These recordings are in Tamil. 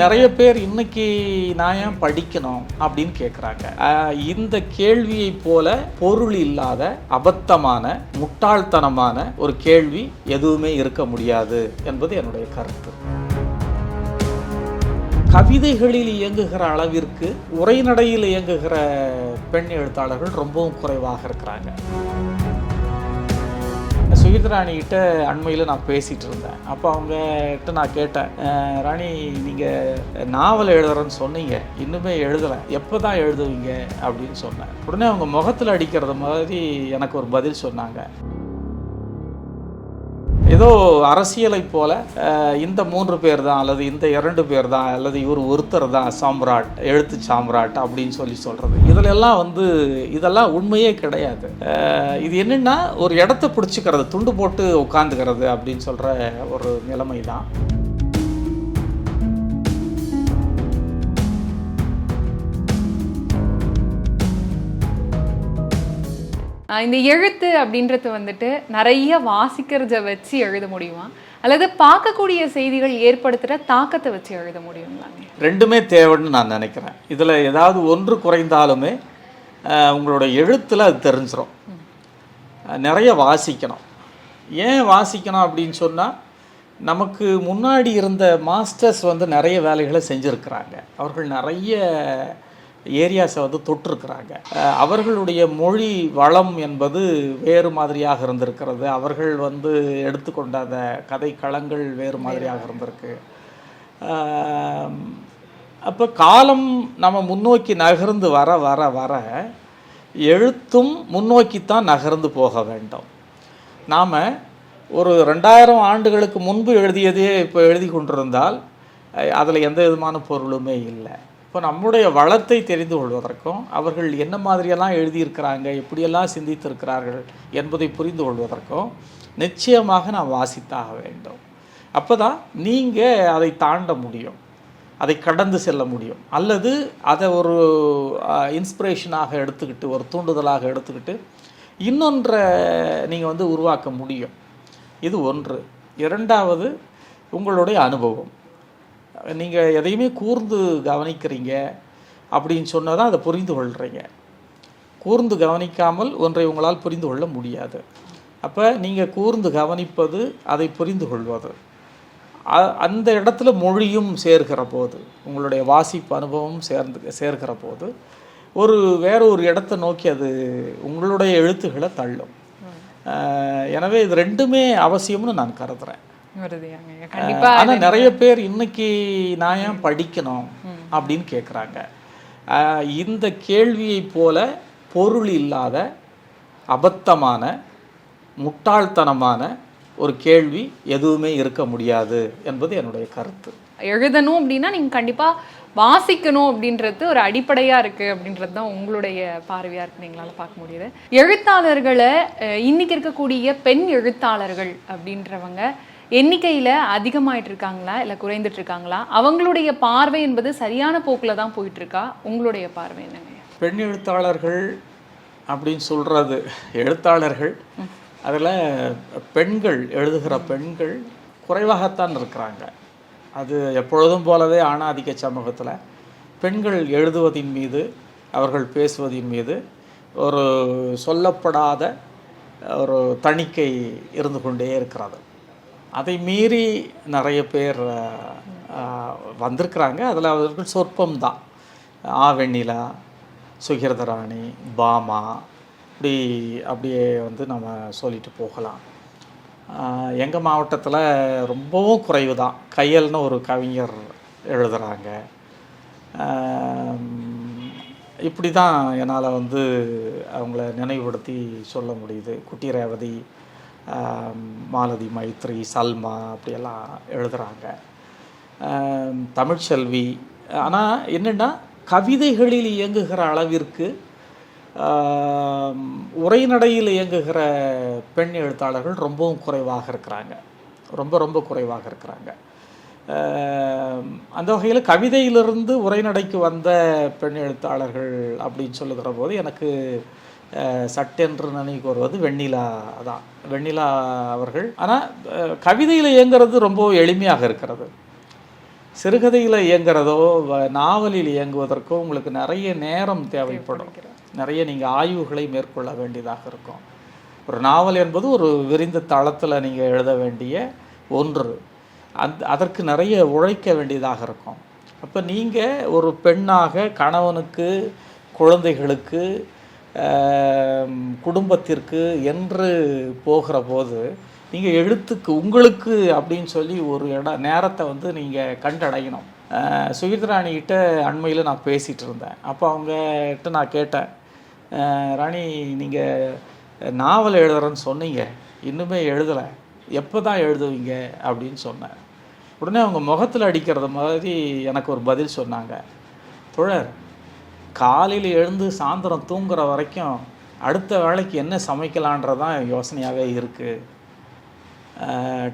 நிறைய பேர் இன்னைக்கு நான் ஏன் படிக்கணும் அப்படின்னு கேட்குறாங்க இந்த கேள்வியை போல பொருள் இல்லாத அபத்தமான முட்டாள்தனமான ஒரு கேள்வி எதுவுமே இருக்க முடியாது என்பது என்னுடைய கருத்து. கவிதைகளில் இயங்குகிற அளவிற்கு உரைநடையில் இயங்குகிற பெண் எழுத்தாளர்கள் ரொம்பவும் குறைவாக இருக்கிறாங்க. சுகித் ராணிகிட்ட அண்மையில் நான் பேசிகிட்டு இருந்தேன் அப்போ அவங்ககிட்ட நான் கேட்டேன் ராணி நீங்கள் நாவல் எழுதுறேன்னு சொன்னீங்க. இன்னுமே எழுதலை. எப்போ தான் எழுதுவீங்க? அப்படின்னு சொன்னேன். உடனே அவங்க முகத்தில் அடிக்கிறது மாதிரி எனக்கு ஒரு பதில் சொன்னாங்க. ஏதோ அரசியலை போல இந்த மூன்று பேர் தான் அல்லது இந்த இரண்டு பேர் தான் அல்லது இவர் ஒருத்தர் தான் சாம்ராட் எழுத்து சாம்ராட் அப்படின்னு சொல்லி சொல்கிறது இதிலெல்லாம் வந்து இதெல்லாம் உண்மையே கிடையாது. இது என்னென்னா ஒரு இடத்த பிடிச்சிக்கிறது துண்டு போட்டு உட்காந்துக்கிறது அப்படின்னு சொல்கிற ஒரு நிலைமை தான் இந்த எழுத்து அப்படின்றது வந்துட்டு நிறைய வாசிக்கிறத வச்சு எழுத முடியுமா? அல்லது பார்க்கக்கூடிய செய்திகள் ஏற்படுத்துகிற தாக்கத்தை வச்சு எழுத முடியுங்களாங்க ரெண்டுமே தேவைன்னு நான் நினைக்கிறேன். இதில் ஏதாவது ஒன்று குறைந்தாலுமே உங்களோட எழுத்தில் அது தெரிஞ்சிடும் நிறைய வாசிக்கணும். ஏன் வாசிக்கணும் அப்படின்னு சொன்னால் நமக்கு முன்னாடி இருந்த மாஸ்டர்ஸ் வந்து நிறைய வேலைகளை செஞ்சுருக்கிறாங்க. அவர்கள் நிறைய ஏரியாஸை வந்து தொட்டிருக்கிறாங்க. அவர்களுடைய மொழி வளம் என்பது வேறு மாதிரியாக இருந்திருக்கிறது. அவர்கள் வந்து எடுத்துக்கொண்ட அந்த கதை களங்கள் வேறு மாதிரியாக இருந்திருக்கு. அப்போ காலம் நம்ம முன்னோக்கி நகர்ந்து வர வர வர எழுத்தும் முன்னோக்கித்தான் நகர்ந்து போக வேண்டும். நாம் ஒரு ரெண்டாயிரம் ஆண்டுகளுக்கு முன்பு எழுதியதே இப்போ எழுதி கொண்டிருந்தால் அதில் எந்த விதமான பொருளுமே இல்லை. இப்போ நம்முடைய வளத்தை தெரிந்து கொள்வதற்கும் அவர்கள் என்ன மாதிரியெல்லாம் எழுதியிருக்கிறாங்க எப்படியெல்லாம் சிந்தித்திருக்கிறார்கள் என்பதை புரிந்து கொள்வதற்கும் நிச்சயமாக நாம் வாசித்தாக வேண்டும். அப்போ தான் நீங்கள் அதை தாண்ட முடியும் அதை கடந்து செல்ல முடியும். அல்லது அதை ஒரு இன்ஸ்பிரேஷனாக எடுத்துக்கிட்டு ஒரு தூண்டுதலாக எடுத்துக்கிட்டு இன்னொன்றை நீங்கள் வந்து உருவாக்க முடியும். இது ஒன்று. இரண்டாவது உங்களுடைய அனுபவம். நீங்கள் எதையுமே கூர்ந்து கவனிக்கிறீங்க அப்படின்னு சொன்னால் தான் அதை புரிந்து கொள்கிறீங்க கூர்ந்து கவனிக்காமல் ஒன்றை உங்களால் புரிந்து கொள்ள முடியாது. அப்போ நீங்கள் கூர்ந்து கவனிப்பது அதை புரிந்து கொள்வது. அ- அந்த இடத்துல மொழியும் சேர்கிற போது உங்களுடைய வாசிப்பு அனுபவம் சேர்ந்து சேர்கிற போது ஒரு வேற ஒரு இடத்தை நோக்கி அது உங்களுடைய எழுத்துக்களை தள்ளும். எனவே இது ரெண்டுமே அவசியம்னு நான் கருதுறேன். வருதுயாங்க கண்டிப்பா ஆனா நிறைய பேர் இன்னைக்கு நான் ஏன் படிக்கணும் அப்படின்னு கேட்குறாங்க இந்த கேள்வியை போல பொருள் இல்லாத அபத்தமான முட்டாள்தனமான ஒரு கேள்வி எதுவுமே இருக்க முடியாது என்பது என்னுடைய கருத்து. எழுதணும் அப்படின்னா நீங்க கண்டிப்பா வாசிக்கணும் அப்படின்றது ஒரு அடிப்படையா இருக்கு அப்படின்றது தான் உங்களுடைய பார்வையா இருக்கு எங்களால பார்க்க முடியுது. எழுத்தாளர்களை இன்னைக்கு இருக்கக்கூடிய பெண் எழுத்தாளர்கள் அப்படின்றவங்க எண்ணிக்கையில அதிகமாயிட்டு இருக்காங்களா இல்ல குறைந்துட்டு இருக்காங்களா அவங்களுடைய பார்வை என்பது சரியான போக்குல தான் போயிட்டு இருக்கா உங்களுடைய பார்வை என்னங்க? பெண் எழுத்தாளர்கள் அப்படின்னு சொல்கிறது எழுத்தாளர்கள் அதில் பெண்கள் எழுதுகிற பெண்கள் குறைவாகத்தான் இருக்கிறாங்க. அது எப்பொழுதும் போலவே ஆணாதிக்க சமூகத்தில் பெண்கள் எழுதுவதின் மீது அவர்கள் பேசுவதின் மீது ஒரு சொல்லப்படாத ஒரு தணிக்கை இருந்து கொண்டே இருக்கிறது. அதை மீறி நிறைய பேர் வந்திருக்கிறாங்க. அதில் அவர்கள் சொற்பம் தான் ஆ வெண்ணிலா பாமா இப்படி அப்படியே வந்து நம்ம சொல்லிட்டு போகலாம். எங்கள் மாவட்டத்தில் ரொம்பவும் குறைவு தான் கையல்னு ஒரு கவிஞர் எழுதுகிறாங்க இப்படி தான் என்னால் வந்து அவங்கள நினைவுபடுத்தி சொல்ல முடியுது. குட்டி ரேவதி மாலதி மைத்ரி சல்மா அப்படியெல்லாம் எழுதுகிறாங்க தமிழ்ச்செல்வி. ஆனால் என்னென்னா கவிதைகளில் இயங்குகிற அளவிற்கு உரைநடையில் இயங்குகிற பெண் எழுத்தாளர்கள் ரொம்பவும் குறைவாக இருக்கிறாங்க. ரொம்ப ரொம்ப குறைவாக இருக்கிறாங்க. அந்த வகையில் கவிதையிலிருந்து உரைநடைக்கு வந்த பெண் எழுத்தாளர்கள் அப்படின்னு சொல்லுகிற போது எனக்கு சட்டென்று நினைவு வருவது வெண்ணிலா தான். வெண்ணிலா அவர்கள். ஆனால் கவிதையில் இயங்குறது ரொம்ப எளிமையாக இருக்கிறது. சிறுகதையில் இயங்குறதோ நாவலில் இயங்குவதற்கோ உங்களுக்கு நிறைய நேரம் தேவைப்படும். நிறைய நீங்கள் ஆய்வுகளை மேற்கொள்ள வேண்டியதாக இருக்கும். ஒரு நாவல் என்பது ஒரு விரிந்த தளத்தில் நீங்கள் எழுத வேண்டிய ஒன்று. அந்த அதற்கு நிறைய உழைக்க வேண்டியதாக இருக்கும். அப்போ நீங்கள் ஒரு பெண்ணாக கணவனுக்கு குழந்தைகளுக்கு குடும்பத்திற்கு என்று போகிற போது நீங்கள் எழுத்துக்கு உங்களுக்கு அப்படின்னு சொல்லி ஒரு இடம் நேரத்தை வந்து நீங்கள் கண்டடையணும். அஹ், சுகித்ராணிகிட்ட அண்மையில் நான் பேசிகிட்டு இருந்தேன். அப்போ அவங்ககிட்ட நான் கேட்டேன். ராணி நீங்கள் நாவல் எழுதுறேன்னு சொன்னீங்க. இன்னுமே எழுதலை. எப்போ தான் எழுதுவீங்க? அப்படின்னு சொன்னேன். உடனே அவங்க முகத்தில் அடிக்கிறது மாதிரி எனக்கு ஒரு பதில் சொன்னாங்க. தோழர் காலையில் எழுந்து சாயந்தரம் தூங்குற வரைக்கும் அடுத்த வேளைக்கு என்ன சமைக்கலான்றதான் யோசனையாகவே இருக்குது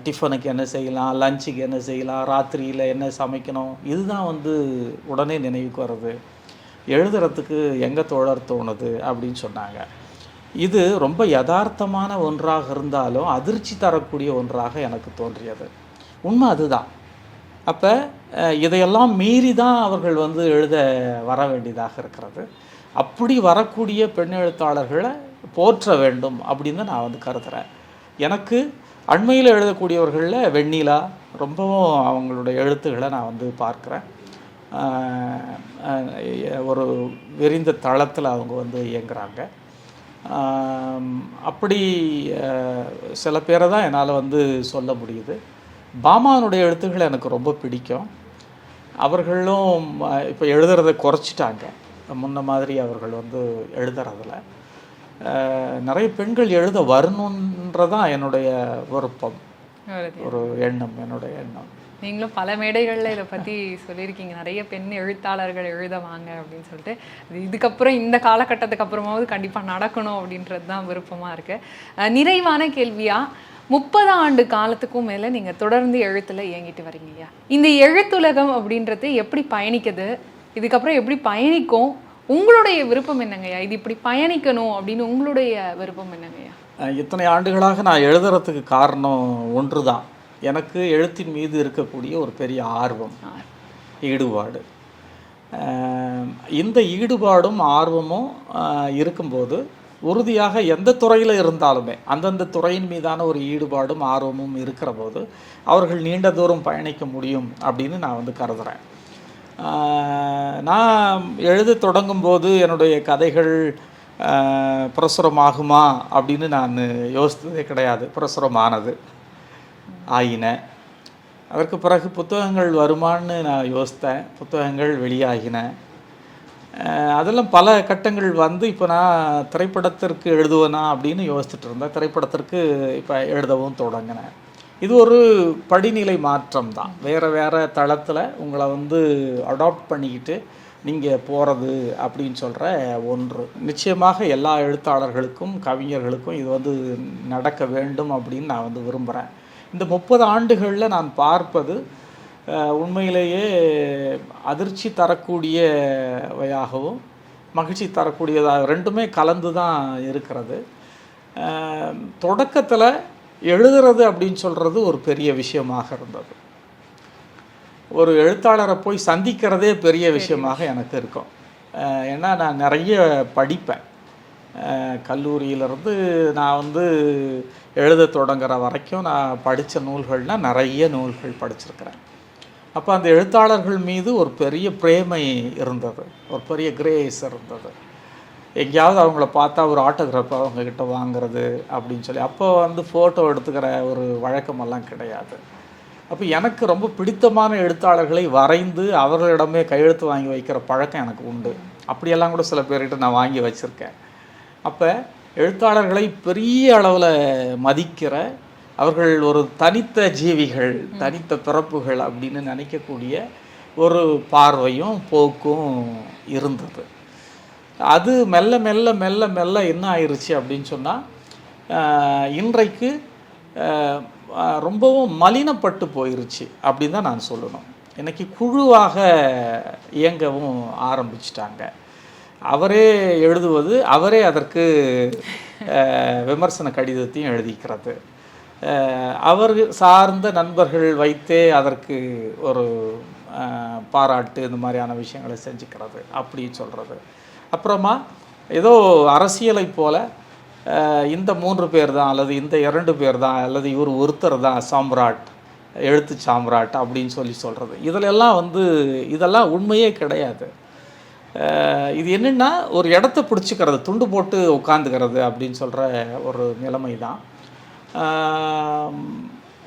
டிஃபனுக்கு என்ன செய்யலாம் லஞ்சுக்கு என்ன செய்யலாம் ராத்திரியில் என்ன சமைக்கணும் இதுதான் வந்து உடனே நினைவுக்கு வருது எழுதுறதுக்கு எங்கே தோழர் தோணுது அப்படின்னு சொன்னாங்க. இது ரொம்ப யதார்த்தமான ஒன்றாக இருந்தாலும் அதிர்ச்சி தரக்கூடிய ஒன்றாக எனக்கு தோன்றியது. உண்மை அதுதான். அப்போ இதையெல்லாம் மீறி தான் அவர்கள் வந்து எழுத வர வேண்டியதாக இருக்கிறது. அப்படி வரக்கூடிய பெண் எழுத்தாளர்களை போற்ற வேண்டும் அப்படின்னு தான் நான் வந்து கருதுகிறேன் எனக்கு அண்மையில் எழுதக்கூடியவர்களில் வெண்ணிலா ரொம்பவும் அவங்களுடைய எழுத்துக்களை நான் வந்து பார்க்குறேன். ஒரு விரிந்த தளத்தில் அவங்க வந்து இயங்குகிறாங்க அப்படி சில பேரை தான் என்னால் வந்து சொல்ல முடியுது. பாமானுடைய எழுத்துக்கள் எனக்கு ரொம்ப பிடிக்கும். அவர்களும் இப்போ எழுதுறதை குறைச்சிட்டாங்க. முன்ன மாதிரி அவர்கள் வந்து எழுதுறதில்ல ஆஹ், நிறைய பெண்கள் எழுத வரணுன்றதான் என்னுடைய விருப்பம். ஒரு எண்ணம் என்னுடைய எண்ணம். நீங்களும் பல மேடைகள்ல இதை பத்தி சொல்லியிருக்கீங்க. நிறைய பெண் எழுத்தாளர்கள் எழுத வாங்க அப்படின்னு சொல்லிட்டு. இது இதுக்கப்புறம் இந்த காலகட்டத்துக்கு அப்புறமாவது கண்டிப்பா நடக்கணும் அப்படின்றது தான் விருப்பமா இருக்கு. அஹ் நிறைவான கேள்வியா? முப்பது ஆண்டு காலத்துக்கும் மேல நீங்க தொடர்ந்து எழுத்துல இயங்கிட்டு வரீங்கய்யா இந்த எழுத்துலகம் அப்படின்றது எப்படி பயணிக்குது? இதுக்கப்புறம் எப்படி பயணிக்கும்? உங்களுடைய விருப்பம் என்னங்கய்யா இது இப்படி பயணிக்கணும் அப்படின்னு உங்களுடைய விருப்பம் என்னங்கய்யா இத்தனை ஆண்டுகளாக நான் எழுதுறதுக்கு காரணம் ஒன்று தான் எனக்கு எழுத்தின் மீது இருக்கக்கூடிய ஒரு பெரிய ஆர்வம் ஈடுபாடு. இந்த ஈடுபாடும் ஆர்வமும் இருக்கும்போது உறுதியாக எந்த துறையில் இருந்தாலுமே அந்தந்த துறையின் மீதான ஒரு ஈடுபாடும் ஆர்வமும் இருக்கிற போது அவர்கள் நீண்ட தூரம் பயணிக்க முடியும் அப்படின்னு நான் வந்து கருதுகிறேன் நான் எழுத தொடங்கும் போது என்னுடைய கதைகள் பிரசுரமாகுமா அப்படின்னு நான் யோசித்ததே கிடையாது. பிரசுரமானது ஆயின. அதற்கு பிறகு புத்தகங்கள் வருமான்னு நான் யோசித்தேன். புத்தகங்கள் வெளியாகின. அதெல்லாம் பல கட்டங்கள் வந்து இப்போ நான் திரைப்படத்திற்கு எழுதுவேனா அப்படின்னு யோசிச்சுட்டு இருந்தேன். திரைப்படத்திற்கு இப்போ எழுதவும் தொடங்கினேன். இது ஒரு படிநிலை மாற்றம் தான். வேறு வேறு தளத்தில் உங்களை வந்து அடாப்ட் பண்ணிக்கிட்டு நீங்கள் போகிறது அப்படின்னு சொல்கிற ஒன்று. நிச்சயமாக எல்லா எழுத்தாளர்களுக்கும் கவிஞர்களுக்கும் இது வந்து நடக்க வேண்டும் அப்படின்னு நான் வந்து விரும்புகிறேன் இந்த முப்பது ஆண்டுகளில் நான் பார்ப்பது உண்மையிலேயே அதிர்ச்சி தரக்கூடியவையாகவும் மகிழ்ச்சி தரக்கூடியதாக ரெண்டுமே கலந்து தான் இருக்கிறது தொடக்கத்தில் எழுதுறது அப்படின்னு சொல்கிறது ஒரு பெரிய விஷயமாக இருந்தது. ஒரு எழுத்தாளரை போய் சந்திக்கிறதே பெரிய விஷயமாக எனக்கு இருக்கும். ஏன்னா நான் நிறைய படிப்பேன். கல்லூரியிலிருந்து நான் வந்து எழுத தொடங்குற வரைக்கும் நான் படித்த நூல்கள்னால் நிறைய நூல்கள் படிச்சிருக்கிறேன். அப்போ அந்த எழுத்தாளர்கள் மீது ஒரு பெரிய பிரேமை இருந்தது. ஒரு பெரிய கிரேஸ் இருந்தது. எங்கேயாவது அவங்கள பார்த்தா ஒரு ஆட்டோகிராஃப் அவங்கக்கிட்ட வாங்குறது அப்படின்னு சொல்லி. அப்போ வந்து ஃபோட்டோ எடுத்துக்கிற ஒரு வழக்கமெல்லாம் கிடையாது. அப்போ எனக்கு ரொம்ப பிடித்தமான எழுத்தாளர்களை வரைந்து அவர்களிடமே கையெழுத்து வாங்கி வைக்கிற பழக்கம் எனக்கு உண்டு. அப்படியெல்லாம் கூட சில பேர்கிட்ட நான் வாங்கி வச்சுருக்கேன். அப்போ எழுத்தாளர்களை பெரிய அளவில் மதிக்கிற அவர்கள் ஒரு தனித்த ஜீவிகள் தனித்த பிறப்புகள் அப்படின்னு நினைக்கக்கூடிய ஒரு பார்வையும் போக்கும் இருந்தது. அது மெல்ல மெல்ல மெல்ல மெல்ல என்ன ஆயிடுச்சு அப்படின்னு சொன்னால் இன்றைக்கு ரொம்பவும் மலினப்பட்டு போயிருச்சு அப்படின்னு தான் நான் சொல்லணும். இன்றைக்கி குழுவாக இயங்கவும் ஆரம்பிச்சிட்டாங்க. அவரே எழுதுவது அவரே அதற்கு விமர்சன கடிதத்தையும் எழுதிக்கிறது. அவர் சார்ந்த நண்பர்கள் வைத்தே அதற்கு ஒரு பாராட்டு இந்த மாதிரியான விஷயங்களை செஞ்சுக்கிறது அப்படி சொல்கிறது அப்புறமா ஏதோ அரசியலை போல இந்த மூன்று பேர் தான் அல்லது இந்த இரண்டு பேர் தான் அல்லது இவர் ஒருத்தர் தான் சாம்ராட் எழுத்து சாம்ராட் அப்படின்னு சொல்லி சொல்கிறது இதிலெல்லாம் வந்து இதெல்லாம் உண்மையே கிடையாது. இது என்னென்னா ஒரு இடத்த பிடிச்சிக்கிறது துண்டு போட்டு உட்காந்துக்கிறது அப்படின்னு சொல்கிற ஒரு நிலைமை தான்.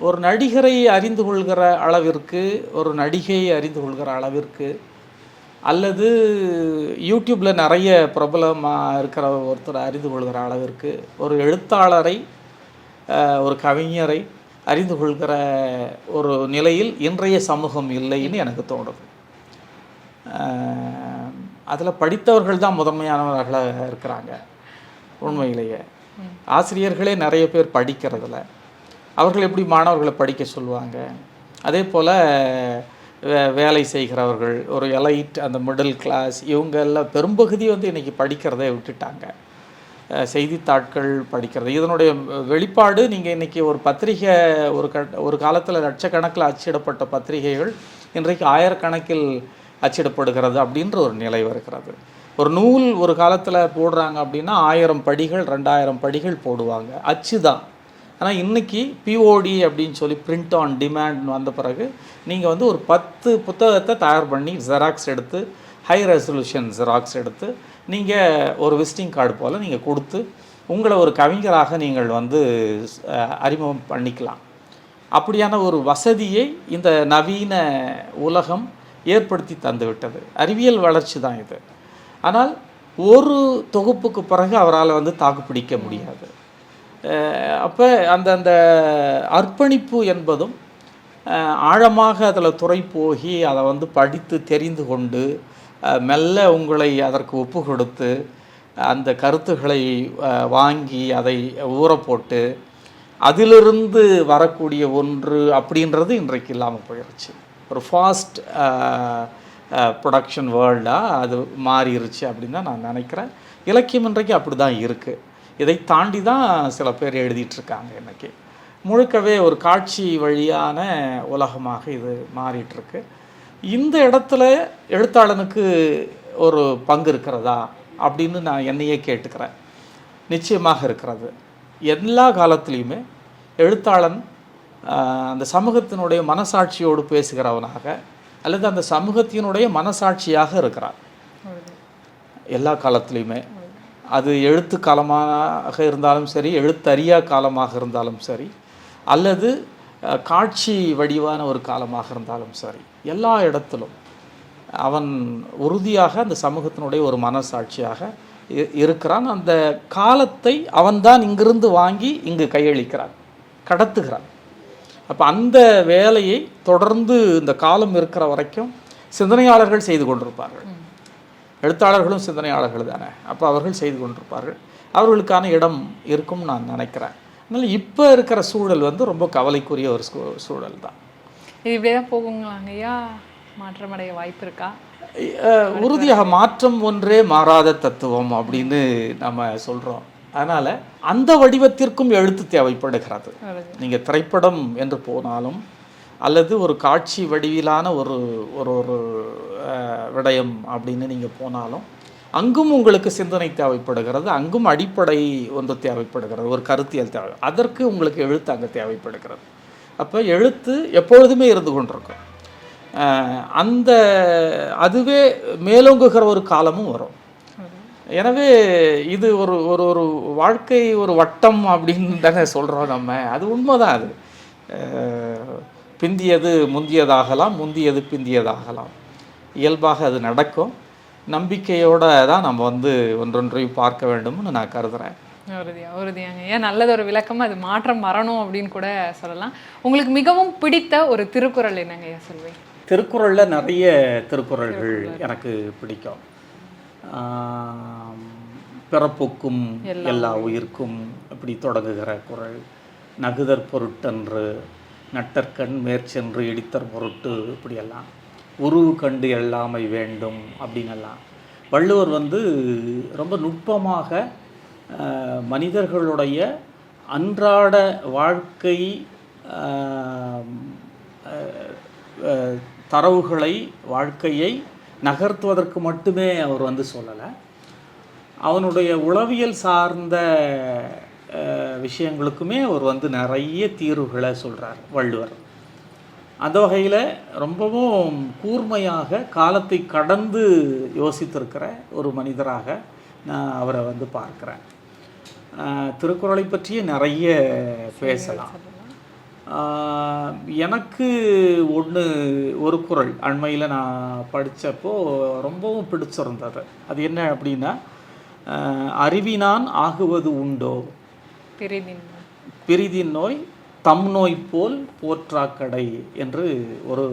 ஒரு நடிகரை அறிந்து கொள்கிற அளவிற்கு ஒரு நடிகையை அறிந்து கொள்கிற அளவிற்கு அல்லது யூடியூப்பில் நிறைய பிரபலமாக இருக்கிற ஒருத்தரை அறிந்து கொள்கிற அளவிற்கு ஒரு எழுத்தாளரை ஒரு கவிஞரை அறிந்து கொள்கிற ஒரு நிலையில் இன்றைய சமூகம் இல்லைன்னு எனக்கு தோணுது. அதில் படித்தவர்கள் தான் முதன்மையானவர்களாக இருக்கிறாங்க உண்மையிலேயே. ஆசிரியர்களே நிறைய பேர் படிக்கிறதில்ல அவர்கள் எப்படி மாணவர்களை படிக்க சொல்லுவாங்க? அதே போல் வே வேலை செய்கிறவர்கள் ஒரு எலைட் அந்த மிடில் கிளாஸ் இவங்க எல்லாம் பெரும்பகுதி வந்து இன்றைக்கி படிக்கிறதே விட்டுட்டாங்க. செய்தித்தாட்கள் படிக்கிறது. இதனுடைய வெளிப்பாடு நீங்கள் இன்றைக்கி ஒரு பத்திரிகை ஒரு க ஒரு காலத்தில் லட்சக்கணக்கில் அச்சிடப்பட்ட பத்திரிகைகள் இன்றைக்கு ஆயிரக்கணக்கில் அச்சிடப்படுகிறது அப்படின்ற ஒரு நிலை வருகிறது. ஒரு நூல் ஒரு காலத்தில் போடுறாங்க அப்படின்னா ஆயிரம் படிகள் ரெண்டாயிரம் படிகள் போடுவாங்க. அச்சு தான். ஆனால் இன்றைக்கி பிஓடி அப்படின்னு சொல்லி பிரிண்ட் ஆன் டிமாண்ட் வந்த பிறகு நீங்கள் வந்து ஒரு பத்து புத்தகத்தை தயார் பண்ணி ஜெராக்ஸ் எடுத்து ஹை ரெசல்யூஷன் ஜெராக்ஸ் எடுத்து நீங்கள் ஒரு விசிட்டிங் கார்டு போல் நீங்கள் கொடுத்து உங்களை ஒரு கவிஞராக நீங்கள் வந்து அறிமுகம் பண்ணிக்கலாம். அப்படியான ஒரு வசதியை இந்த நவீன உலகம் ஏற்படுத்தி தந்துவிட்டது. அறிவியல் வளர்ச்சி தான் இது. ஆனால் ஒரு தொகுப்புக்கு பிறகு அவரால் வந்து தாக்குப்பிடிக்க முடியாது. அப்போ அந்த அந்த அர்ப்பணிப்பு என்பதும் ஆழமாக அதில் துறை போகி அதை வந்து படித்து தெரிந்து கொண்டு மெல்ல உங்களை அதற்கு ஒப்பு கொடுத்து அந்த கருத்துக்களை வாங்கி அதை ஊற போட்டு அதிலிருந்து வரக்கூடிய ஒன்று அப்படின்றது இன்றைக்கு இல்லாமல் போயிடுச்சு ஒரு ஃபாஸ்ட் ப்ரொடக்ஷன் வேர்ல்டாக அது மாறிடுச்சு அப்படின்னு தான் நான் நினைக்கிறேன். இலக்கியம் இன்றைக்கு அப்படி தான் இருக்குது இதை தாண்டி தான் சில பேர் எழுதிட்டுருக்காங்க இன்றைக்கி முழுக்கவே ஒரு காட்சி வழியான உலகமாக இது மாறிட்டுருக்கு. இந்த இடத்துல எழுத்தாளனுக்கு ஒரு பங்கு இருக்கிறதா அப்படின்னு நான் என்னையே கேட்டுக்கிறேன். நிச்சயமாக இருக்கிறது. எல்லா காலத்துலேயுமே எழுத்தாளன் அந்த சமூகத்தினுடைய மனசாட்சியோடு பேசுகிறவனாக அல்லது அந்த சமூகத்தினுடைய மனசாட்சியாக இருக்கிறான் எல்லா காலத்துலேயுமே. அது எழுத்து காலமாக இருந்தாலும் சரி எழுத்தறியா காலமாக இருந்தாலும் சரி அல்லது காட்சி வடிவான ஒரு காலமாக இருந்தாலும் சரி எல்லா இடத்திலும் அவன் உறுதியாக அந்த சமூகத்தினுடைய ஒரு மனசாட்சியாக இருக்கிறான். அந்த காலத்தை அவன்தான் இங்கிருந்து வாங்கி இங்கு கையளிக்கிறான் கடத்துகிறான். அப்போ அந்த வேலையை தொடர்ந்து இந்த காலம் இருக்கிற வரைக்கும் சிந்தனையாளர்கள் செய்து கொண்டிருப்பார்கள். எழுத்தாளர்களும் சிந்தனையாளர்கள் தானே. அப்போ அவர்கள் செய்து கொண்டிருப்பார்கள். அவர்களுக்கான இடம் இருக்கும் நான் நினைக்கிறேன். அதனால் இப்போ இருக்கிற சூழல் வந்து ரொம்ப கவலைக்குரிய ஒரு சூழல் தான். இது இப்படியே தான் போகுங்களாங்க ஐயா மாற்றமடைய வாய்ப்பு இருக்கா உறுதியாக மாற்றம் ஒன்றே மாறாத தத்துவம் அப்படின்னு நம்ம சொல்கிறோம் அதனால் அந்த வடிவத்திற்கும் எழுத்து தேவைப்படுகிறது. நீங்கள் திரைப்படம் என்று போனாலும் அல்லது ஒரு காட்சி வடிவிலான ஒரு ஒரு ஒரு விடயம் அப்படின்னு நீங்கள் போனாலும் அங்கும் உங்களுக்கு சிந்தனை தேவைப்படுகிறது அங்கும் அடிப்படை ஒன்று தேவைப்படுகிறது ஒரு கருத்தியல் தேவை. அதற்கு உங்களுக்கு எழுத்து அங்கே தேவைப்படுகிறது. அப்போ எழுத்து எப்பொழுதுமே இருந்து கொண்டிருக்கும். அந்த அதுவே மேலோங்குகிற ஒரு காலமும் வரும். எனவே இது ஒரு ஒரு ஒரு வாழ்க்கை ஒரு வட்டம் அப்படின்னு தானே சொல்கிறோம் நம்ம. அது உண்மைதான் அது. பிந்தியது முந்தியதாகலாம் முந்தியது பிந்தியதாகலாம். இயல்பாக அது நடக்கும். நம்பிக்கையோட தான் நம்ம வந்து ஒன்றொன்றையும் பார்க்க வேண்டும்னு நான் கருதுகிறேன் உறுதியா உறுதியாங்க ஏன் நல்லது ஒரு விளக்கம் அது மாற்றம் வரணும் அப்படின்னு கூட சொல்லலாம். உங்களுக்கு மிகவும் பிடித்த ஒரு திருக்குறள் என்னங்க ஐயா சொல்வீங்க திருக்குறளில் நிறைய திருக்குறள்கள் எனக்கு பிடிக்கும். பிறப்புக்கும் எல்லா உயிர்க்கும் இப்படி தொடங்குகிற குறள் நகுதற் பொருட்டன்று நட்டற்கண் மேற்சென்று இடித்தற் பொருட்டு இப்படியெல்லாம். உருவு கண்டு எல்லாமை வேண்டும் அப்படின்னெல்லாம். வள்ளுவர் வந்து ரொம்ப நுட்பமாக மனிதர்களுடைய அன்றாட வாழ்க்கை தரவுகளை வாழ்க்கையை நகர்த்துவதற்கு மட்டுமே அவர் வந்து சொல்லலை. அவனுடைய உளவியல் சார்ந்த விஷயங்களுக்குமே அவர் வந்து நிறைய தீர்வுகளை சொல்கிறார் வள்ளுவர். அந்த வகையில் ரொம்பவும் கூர்மையாக காலத்தை கடந்து யோசித்திருக்கிற ஒரு மனிதராக நான் அவரை வந்து பார்க்குறேன். திருக்குறளை பற்றிய நிறைய பேசலாம். எனக்கு ஒன்று ஒரு குறள் அண்மையில் நான் படித்தப்போ ரொம்பவும் பிடிச்சிருந்தது. அது என்ன அப்படின்னா அறிவினான் ஆகுவது உண்டோ? பிரிதின் பிரிதின் நோய் தம் நோய் போல் போற்றாக்கடை என்று ஒரு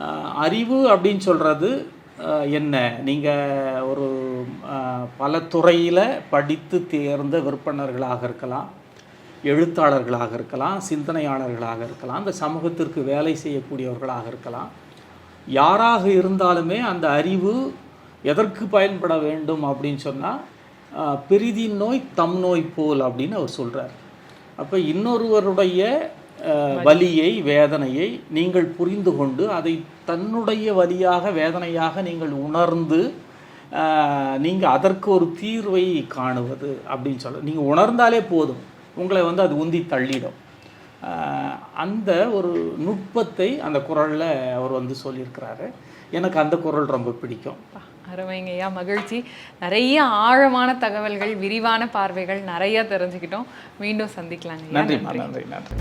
ஆஹ், அறிவு அப்படின்னு சொல்கிறது என்ன? நீங்கள் ஒரு பல துறையில் படித்து தேர்ந்த விற்பனர்களாக இருக்கலாம். எழுத்தாளர்களாக இருக்கலாம் சிந்தனையாளர்களாக இருக்கலாம் இந்த சமூகத்திற்கு வேலை செய்யக்கூடியவர்களாக இருக்கலாம். யாராக இருந்தாலுமே அந்த அறிவு எதற்கு பயன்பட வேண்டும் அப்படின்னு சொன்னால் பெரிதின் நோய் தம் நோய் போல் அப்படின்னு அவர் சொல்கிறார் அப்போ இன்னொருவருடைய வலியை வேதனையை நீங்கள் புரிந்து கொண்டு அதை தன்னுடைய வலியாக வேதனையாக நீங்கள் உணர்ந்து நீங்கள் அதற்கு ஒரு தீர்வை காணுவது அப்படின்னு சொல்ல நீங்கள் உணர்ந்தாலே போதும். உங்களை வந்து அது உந்தி தள்ளிடும். அந்த ஒரு நுட்பத்தை அந்த குரலில் அவர் வந்து சொல்லியிருக்கிறாரு. எனக்கு அந்த குரல் ரொம்ப பிடிக்கும். அப்பா, அருமைங்க. ஐயா மகிழ்ச்சி. நிறைய ஆழமான தகவல்கள் விரிவான பார்வைகள் நிறைய தெரிஞ்சுக்கிட்டோம். மீண்டும் சந்திக்கலாங்க. நன்றிம்மா நன்றி நன்றி.